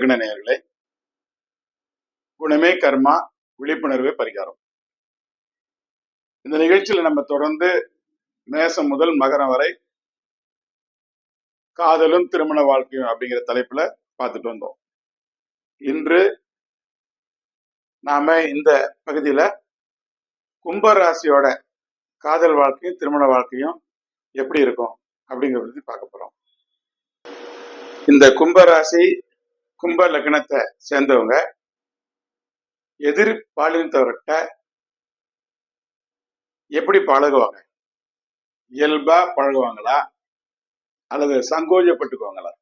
லக்ன நேயர்களே குணமே கர்மா விழிப்புணர்வே பரிகாரம். இந்த நிகழ்ச்சியில நம்ம தொடர்ந்து மேசம் முதல் மகரம் வரை காதலும் திருமண வாழ்க்கையும் அப்படிங்கிற தலைப்புல பார்த்துட்டு வந்தோம். இன்று நாம இந்த பகுதியில கும்பராசியோட காதல் வாழ்க்கையும் திருமண வாழ்க்கையும் எப்படி இருக்கும் அப்படிங்கிறத பத்தி பார்க்க போறோம். இந்த கும்பராசி கும்ப லக்னத்தை சேர்ந்தவங்க எதிர் பாலினத்தவர்கிட்ட எப்படி பழகுவாங்க? இயல்பா பழகுவாங்களா? அல்லது சங்கோஜப்பட்டுக்குவாங்களா?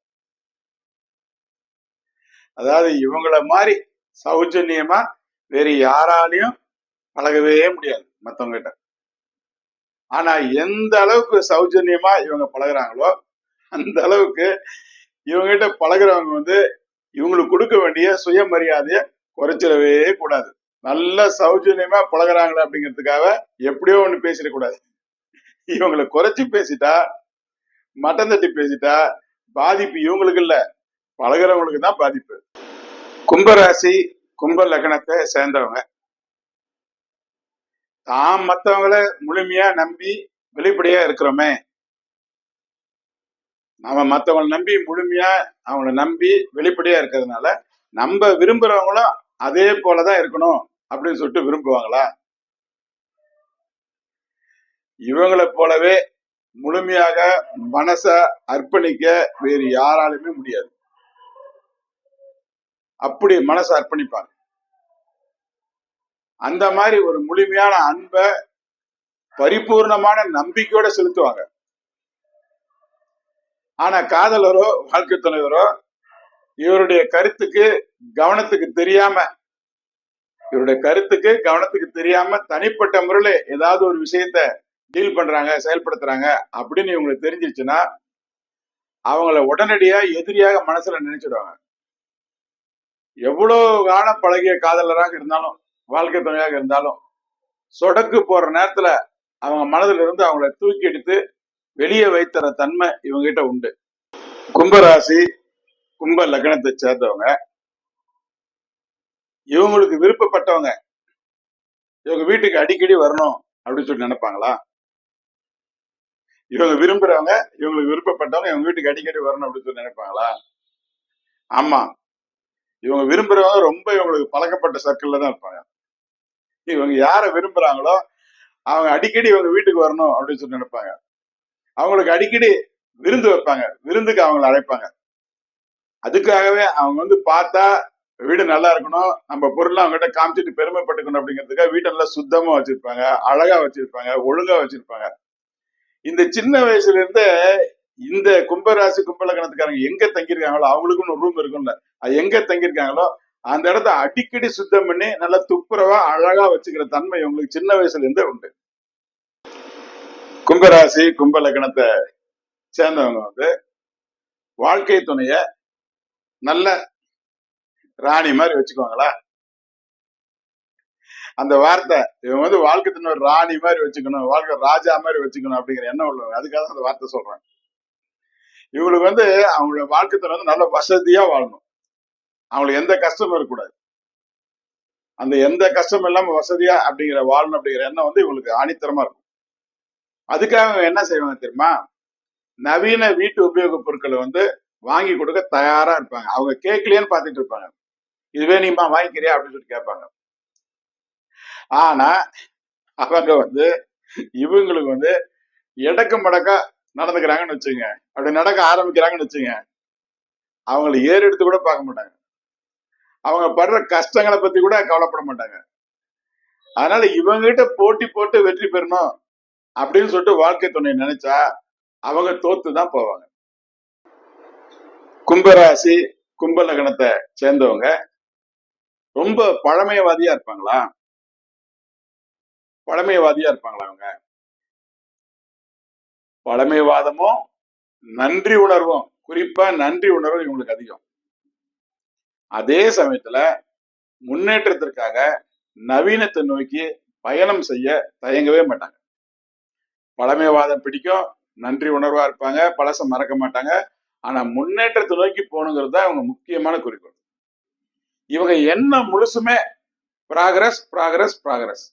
அதாவது இவங்கள மாதிரி சௌஜன்யமா வேற யாராலையும் பழகவே முடியாது மத்தவங்க கிட்ட ஆனா எந்த அளவுக்கு சௌஜன்யமா இவங்க பழகுறாங்களோ அந்த அளவுக்கு இவங்க கிட்ட பழகுறவங்க வந்து இவங்களுக்கு கொடுக்க வேண்டிய சுயமரியாதையை குறைச்சிடவே கூடாது. நல்ல சௌஜன்யமா பழகுறாங்களே அப்படிங்கிறதுக்காக எப்படியோ ஒண்ணு பேசிடக்கூடாது இவங்களை குறைச்சி பேசிட்டா மட்டம் தட்டி பேசிட்டா பாதிப்பு இவங்களுக்கு இல்ல. பழகுறவங்களுக்கு தான் பாதிப்பு. கும்பராசி கும்ப லக்னத்தை சேர்ந்தவங்க. தாம் மத்தவங்கள முழுமையா நம்பி வெளிப்படையா இருக்கிறோமே. நாம மத்தவங்களை நம்பி முழுமையா அவங்கள நம்பி வெளிப்படையா இருக்கிறதுனால நம்ம விரும்புறவங்களும் அதே போலதான் இருக்கணும் அப்படின்னு சொல்லிட்டு விரும்புவாங்களா? இவங்களை போலவே முழுமையாக மனச அர்ப்பணிக்க வேறு யாராலுமே முடியாது. அப்படி மனசை அர்ப்பணிப்பாங்க. அந்த மாதிரி ஒரு முழுமையான அன்பை பரிபூர்ணமான நம்பிக்கையோட செலுத்துவாங்க. ஆனா காதலரோ வாழ்க்கை துணைவரோ இவருடைய கருத்துக்கு கவனத்துக்கு தெரியாம இவருடைய கருத்துக்கு கவனத்துக்கு தெரியாம தனிப்பட்ட முறையில ஏதாவது ஒரு விஷயத்த டீல் பண்றாங்க செயல்படுத்துறாங்க அப்படின்னு இவங்களுக்கு தெரிஞ்சிருச்சுன்னா அவங்கள உடனடியா எதிரியாக மனசுல நினைச்சிடுவாங்க. எவ்வளவு காலம் பழகிய காதலராக இருந்தாலும் வாழ்க்கை துணையாக இருந்தாலும் சொடக்கு போற நேரத்துல அவங்க மனதில இருந்து அவங்கள தூக்கி எடுத்து வெளியே வைத்தர தன்மை இவங்ககிட்ட உண்டு. கும்பராசி கும்ப லக்னத்தை சேர்ந்தவங்க. இவங்களுக்கு விருப்பப்பட்டவங்க இவங்க வீட்டுக்கு அடிக்கடி வரணும் அப்படின்னு சொல்லி நினைப்பாங்களா? இவங்க விரும்புறவங்க இவங்களுக்கு விருப்பப்பட்டவங்க இவங்க வீட்டுக்கு அடிக்கடி வரணும் அப்படின்னு சொல்லி நினைப்பாங்களா? ஆமா. இவங்க விரும்புறவங்க ரொம்ப இவங்களுக்கு பழக்கப்பட்ட சர்க்கிள்ல தான் இருப்பாங்க. இவங்க யாரை விரும்புறாங்களோ அவங்க அடிக்கடி இவங்க வீட்டுக்கு வரணும் அப்படின்னு சொல்லி நினைப்பாங்க. அவங்களுக்கு அடிக்கடி விருந்து வைப்பாங்க. விருந்துக்கு அவங்கள அழைப்பாங்க. அதுக்காகவே அவங்க வந்து பார்த்தா வீடு நல்லா இருக்கணும். நம்ம பொருள்லாம் அவங்ககிட்ட காமிச்சிட்டு பெருமைப்பட்டுக்கணும் அப்படிங்கிறதுக்காக வீட்டை நல்லா சுத்தமா வச்சிருப்பாங்க. அழகா வச்சிருப்பாங்க. ஒழுங்கா வச்சிருப்பாங்க. இந்த சின்ன வயசுல இருந்தே இந்த கும்பராசி கும்பலக்கணத்துக்காரங்க எங்க தங்கியிருக்காங்களோ அவங்களுக்குன்னு ஒரு ரூம் இருக்கும்ல. அது எங்க தங்கியிருக்காங்களோ அந்த இடத்த அடிக்கடி சுத்தம் பண்ணி நல்லா துப்புரவா அழகா வச்சுக்கிற தன்மை இவங்களுக்கு சின்ன வயசுல இருந்தே உண்டு. கும்பராசி கும்ப லக்னத்தை சேர்ந்தவங்க வந்து வாழ்க்கை துணைய நல்ல ராணி மாதிரி வச்சுக்குவாங்களா அந்த வார்த்தை இவங்க வந்து வாழ்க்கை துணை ராணி மாதிரி வச்சுக்கணும் வாழ்க்கை ராஜா மாதிரி வச்சுக்கணும் அப்படிங்கிற எண்ணம் உள்ளவங்க. அதுக்காக அந்த வார்த்தை சொல்றாங்க. இவங்களுக்கு வந்து அவங்களோட வாழ்க்கை துணை வந்து நல்ல வசதியா வாழணும். அவங்களுக்கு எந்த கஷ்டமும் இருக்கக்கூடாது. அந்த எந்த கஷ்டமும் இல்லாம வசதியா அப்படிங்கிற வாழணும் அப்படிங்கிற எண்ணம் வந்து இவங்களுக்கு ஆணித்தரமா இருக்கும். அதுக்காக என்ன செய்வாங்க தெரியுமா? நவீன வீட்டு உபயோக பொருட்களை வந்து வாங்கி கொடுக்க தயாரா இருப்பாங்க. அவங்க கேட்கலையேன்னு பார்த்துட்டு இருப்பாங்க. இதுவே நீமா வாங்கிக்கிறியா? அப்படின்னு சொல்லி கேட்பாங்க. ஆனா அவங்க வந்து இவங்களுக்கு வந்து எடக்கு மடக்கா நடந்துக்கிறாங்கன்னு வச்சுங்க அப்படி நடக்க ஆரம்பிக்கிறாங்கன்னு வச்சுங்க அவங்களை ஏறெடுத்து கூட பார்க்க மாட்டாங்க. அவங்க படுற கஷ்டங்களை பத்தி கூட கவலைப்பட மாட்டாங்க. அதனால இவங்க கிட்ட போட்டி போட்டு வெற்றி பெறணும். அப்படின்னு சொல்லிட்டு வாழ்க்கை துணை நினைச்சா அவங்க தோத்து தான் போவாங்க. கும்பராசி கும்ப லக்னத்தை சேர்ந்தவங்க ரொம்ப பழமையவாதியா இருப்பாங்களா? பழமைவாதியா இருப்பாங்களா அவங்க? பழமைவாதமும் நன்றி உணர்வும் குறிப்பா நன்றி உணர்வு இவங்களுக்கு அதிகம். அதே சமயத்துல முன்னேற்றத்திற்காக நவீனத்தை நோக்கி பயணம் செய்ய தயங்கவே மாட்டாங்க. பழமைவாதம் பிடிக்கும். நன்றி உணர்வா இருப்பாங்க. பழச மறக்க மாட்டாங்க. ஆனா முன்னேற்றத்தை நோக்கி போகணுங்கிறது தான் இவங்க முக்கியமான குறிக்கோள். இவங்க என்ன முழுசுமே ப்ராக்ரஸ் ப்ராக்ரஸ் ப்ராக்ரஸ்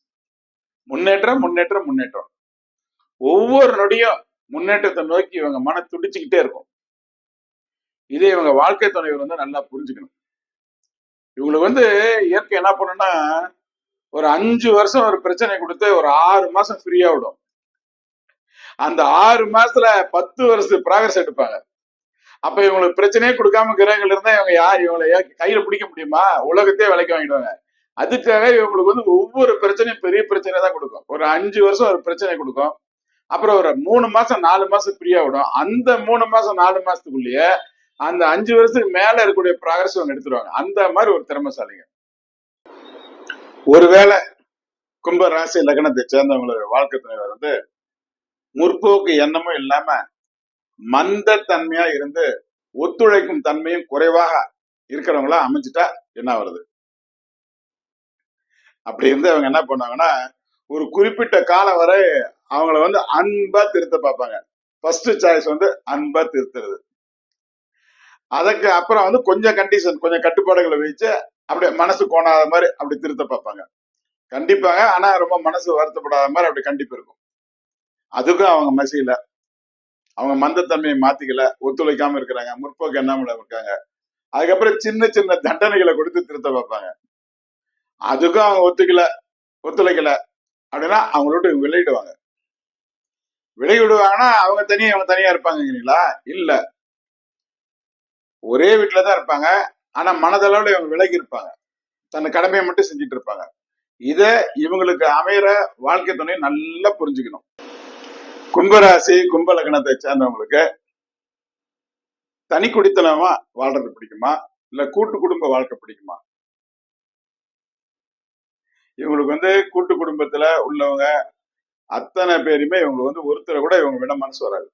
முன்னேற்றம் முன்னேற்றம் முன்னேற்றம். ஒவ்வொரு நொடியும் முன்னேற்றத்தை நோக்கி இவங்க மன துடிச்சுக்கிட்டே இருக்கும். இதே இவங்க வாழ்க்கை துணைவர் வந்து நல்லா புரிஞ்சுக்கணும். இவங்களுக்கு வந்து இயற்கை என்ன பண்ணுன்னா ஒரு அஞ்சு வருஷம் ஒரு பிரச்சனை கொடுத்து ஒரு ஆறு மாசம் ஃப்ரீயா விடும். அந்த ஆறு மாசத்துல பத்து வருஷம் ப்ராகிரஸ் எடுப்பாங்க அப்ப இவங்களுக்கு பிரச்சனையே கொடுக்காம கிரகங்கள் இருந்தா இவங்க யார்? இவங்களை கையில பிடிக்க முடியுமா? உலகத்தையே விலைக்கு வாங்கிடுவாங்க. அதுக்காக இவங்களுக்கு வந்து ஒவ்வொரு பிரச்சனையும் பெரிய பிரச்சனை தான் கொடுக்கும். ஒரு அஞ்சு வருஷம் ஒரு பிரச்சனை கொடுக்கும். அப்புறம் ஒரு மூணு மாசம் நாலு மாசம் ஃப்ரீயா விடும் அந்த மூணு மாசம் நாலு மாசத்துக்குள்ளேயே அந்த அஞ்சு வருஷத்துக்கு மேல இருக்கக்கூடிய ப்ராகிரஸ் அவங்க எடுத்துருவாங்க. அந்த மாதிரி ஒரு திறமைசாலிங்க. ஒருவேளை கும்ப ராசி லக்னத்தை சேர்ந்தவங்களோட வாழ்க்கை துணைவர் வந்து முற்போக்கு எண்ணமும் இல்லாம மந்த தன்மையா இருந்து ஒத்துழைக்கும் தன்மையும் குறைவாக இருக்கிறவங்களா அமைஞ்சிட்டா என்ன வருது அப்படி இருந்து அவங்க என்ன பண்ணாங்கன்னா ஒரு குறிப்பிட்ட காலம் வரை அவங்கள வந்து அன்பா திருத்த பார்ப்பாங்க. ஃபர்ஸ்ட் சாய்ஸ் வந்து அன்பா திருத்துறது. அதுக்கு அப்புறம் வந்து கொஞ்சம் கண்டிஷன் கொஞ்சம் கட்டுப்பாடுகளை வச்சு அப்படியே மனசு கோணாத மாதிரி அப்படி திருத்த பார்ப்பாங்க. கண்டிப்பாங்க. ஆனா ரொம்ப மனசு வருத்தப்படாத மாதிரி அப்படி கண்டிப்பு இருக்கும். அதுக்கும் அவங்க மசியல அவங்க மந்தத்தன்மையை மாத்திக்கல ஒத்துழைக்காம இருக்கிறாங்க. முற்போக்கு எண்ணாமல இருக்காங்க? அதுக்கப்புறம் சின்ன சின்ன தண்டனைகளை கொடுத்து திருத்த பார்ப்பாங்க அதுக்கும் அவங்க ஒத்துக்கல ஒத்துழைக்கல. அப்படின்னா அவங்களோட விளையிடுவாங்க. விளையிடுவாங்கன்னா அவங்க தனியா அவங்க தனியா இருப்பாங்கங்களா இல்ல. ஒரே வீட்டுல தான் இருப்பாங்க. ஆனா மனதளவுல இவங்க விலகி இருப்பாங்க. தன் கடமையை மட்டும் செஞ்சுட்டு இருப்பாங்க. இத இவங்களுக்கு அமையிற வாழ்க்கை துணையை நல்லா புரிஞ்சுக்கணும். கும்பராசி கும்ப லக்னத்தை சேர்ந்தவங்களுக்கு தனி குடித்தனமா வாழ்றது பிடிக்குமா? இல்ல கூட்டு குடும்ப வாழ்க்கை பிடிக்குமா? இவங்களுக்கு வந்து கூட்டு குடும்பத்துல உள்ளவங்க அத்தனை பேருமே இவங்களுக்கு வந்து ஒருத்தரை கூட இவங்க விட மனசு வராது.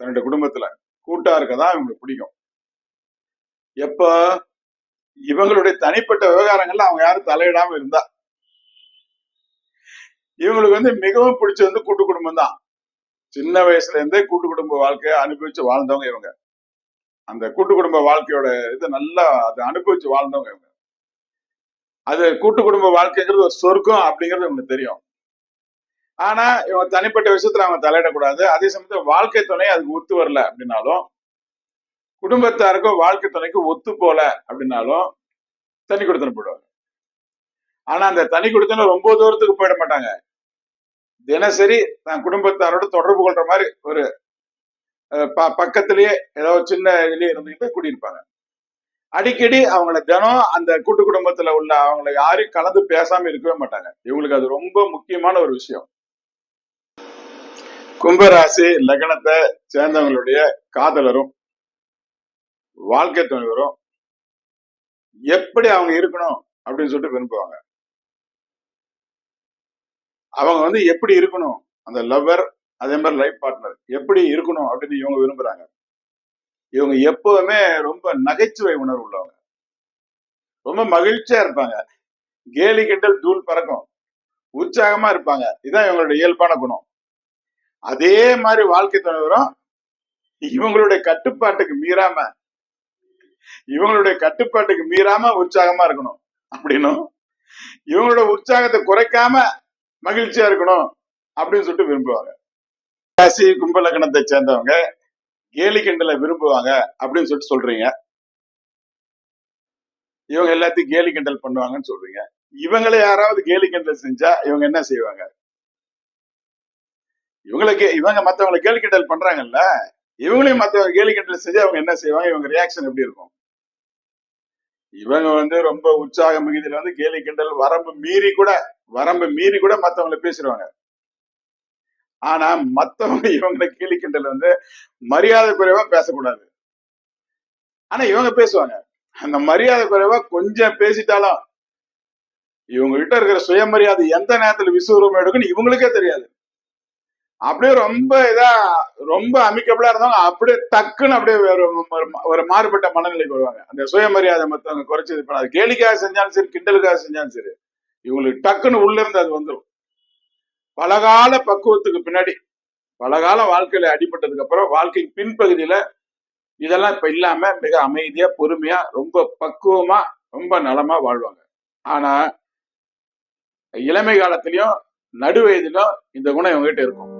தன்னுடைய குடும்பத்துல கூட்டா இருக்கதான் இவங்களுக்கு பிடிக்கும். எப்ப? இவங்களுடைய தனிப்பட்ட விவகாரங்கள்ல அவங்க யாரும் தலையிடாம இருந்தா. இவங்களுக்கு வந்து மிகவும் பிடிச்சது வந்து கூட்டு குடும்பம் தான் சின்ன வயசுல இருந்தே கூட்டு குடும்ப வாழ்க்கையை அனுபவிச்சு வாழ்ந்தவங்க இவங்க. அந்த கூட்டு குடும்ப வாழ்க்கையோட இது நல்லா அதை அனுபவிச்சு வாழ்ந்தவங்க இவங்க. அது கூட்டு குடும்ப வாழ்க்கைங்கிறது ஒரு சொர்க்கம் அப்படிங்கிறது இவங்களுக்கு தெரியும். ஆனா இவங்க தனிப்பட்ட விஷயத்துல அவங்க தலையிடக்கூடாது. அதே சமயத்துல வாழ்க்கை துணை அதுக்கு ஒத்து வரல அப்படின்னாலும் குடும்பத்தாருக்கும் வாழ்க்கை துணைக்கும் ஒத்து போல அப்படின்னாலும் தனி கொடுத்தன போயிடுவாங்க ஆனா அந்த தனி கொடுத்தன ரொம்ப தூரத்துக்கு போயிட மாட்டாங்க. தினசரி தன் குடும்பத்தாரோட தொடர்பு கொள்ற மாதிரி ஒரு ப- பக்கத்திலேயே ஏதோ சின்ன இதுலயே இருந்துகிட்டு கூட்டியிருப்பாங்க. அடிக்கடி அவங்கள தினம் அந்த கூட்டு குடும்பத்துல உள்ள அவங்கள யாரையும் கலந்து பேசாம இருக்கவே மாட்டாங்க. இவங்களுக்கு அது ரொம்ப முக்கியமான ஒரு விஷயம். கும்பராசி லக்னத்தை சேர்ந்தவங்களுடைய காதலரும் வாழ்க்கை துணைவரும் எப்படி அவங்க இருக்கணும் அப்படின்னு சொல்லிட்டு விரும்புவாங்க. அவங்க வந்து எப்படி இருக்கணும்? அந்த லவ்வர் அதே மாதிரி லைஃப் பார்ட்னர் எப்படி இருக்கணும் அப்படின்னு இவங்க விரும்புறாங்க. இவங்க எப்பவுமே ரொம்ப நகைச்சுவை உணர்வு உள்ளவங்க. ரொம்ப மகிழ்ச்சியா இருப்பாங்க. கேலி கிண்டல் தூள் பறக்கும். உற்சாகமா இருப்பாங்க. இதுதான் இவங்களுடைய இயல்பான குணம். அதே மாதிரி வாழ்க்கை துணைவரும் இவங்களுடைய கட்டுப்பாட்டுக்கு மீறாம இவங்களுடைய கட்டுப்பாட்டுக்கு மீறாம உற்சாகமா இருக்கணும். அப்படின்னும் இவங்களோட உற்சாகத்தை குறைக்காம மகிழ்ச்சியா இருக்கணும் அப்படின்னு சொல்லிட்டு விரும்புவாங்க. ராசி கும்பலக்கணத்தை சேர்ந்தவங்க கேலி கிண்டலை விரும்புவாங்க அப்படின்னு சொல்லிட்டு சொல்றீங்க. இவங்க எல்லாத்தையும் கேலி கிண்டல் பண்ணுவாங்கன்னு சொல்றீங்க. இவங்களை யாராவது கேலி கிண்டல் செஞ்சா இவங்க என்ன செய்வாங்க? இவங்களுக்கு இவங்க மத்தவங்களை கேலி கிண்டல் பண்றாங்கல்ல இவங்களையும் மத்தவங்க கேலி கிண்டல் செஞ்சா அவங்க என்ன செய்வாங்க? இவங்க ரியாக்ஷன் எப்படி இருக்கும்? இவங்க வந்து ரொம்ப உற்சாக மிகுதியில வந்து கேலி கிண்டல் வரம்பு மீறி கூட வரம்பு மீறி கூட மத்தவங்களை பேசிடுவாங்க. ஆனா மத்தவங்க இவங்களை கேலி கிண்டல் வந்து மரியாதை குறைவா பேசக்கூடாது. ஆனா இவங்க பேசுவாங்க. அந்த மரியாதை குறைவா கொஞ்சம் பேசிட்டாலும் இவங்ககிட்ட இருக்கிற சுயமரியாதை எந்த நேரத்துல விசுவரூபம் எடுக்குன்னு இவங்களுக்கே தெரியாது. அப்படியே ரொம்ப இதா ரொம்ப அமிக்கபிளா இருந்தவங்க அப்படியே டக்குன்னு அப்படியே ஒரு ஒரு- ஒரு மாறுபட்ட மனநிலைக்கு வருவாங்க. அந்த சுயமரியாதை மத்தவங்க குறைச்சது இப்ப அது கேலிக்காக செஞ்சாலும் சரி கிண்டலுக்காக செஞ்சாலும் சரி இவங்களுக்கு டக்குன்னு உள்ள இருந்து அது வந்துடும் பலகால பக்குவத்துக்கு பின்னாடி பலகால வாழ்க்கையில அடிபட்டதுக்கு அப்புறம் வாழ்க்கை பின்பகுதியில இதெல்லாம் இப்ப இல்லாம மிக அமைதியா பொறுமையா ரொம்ப பக்குவமா ரொம்ப நலமா வாழ்வாங்க. ஆனா இளமை காலத்திலயும் நடு வயதிலும் இந்த குணம் இவங்ககிட்ட இருக்கும்.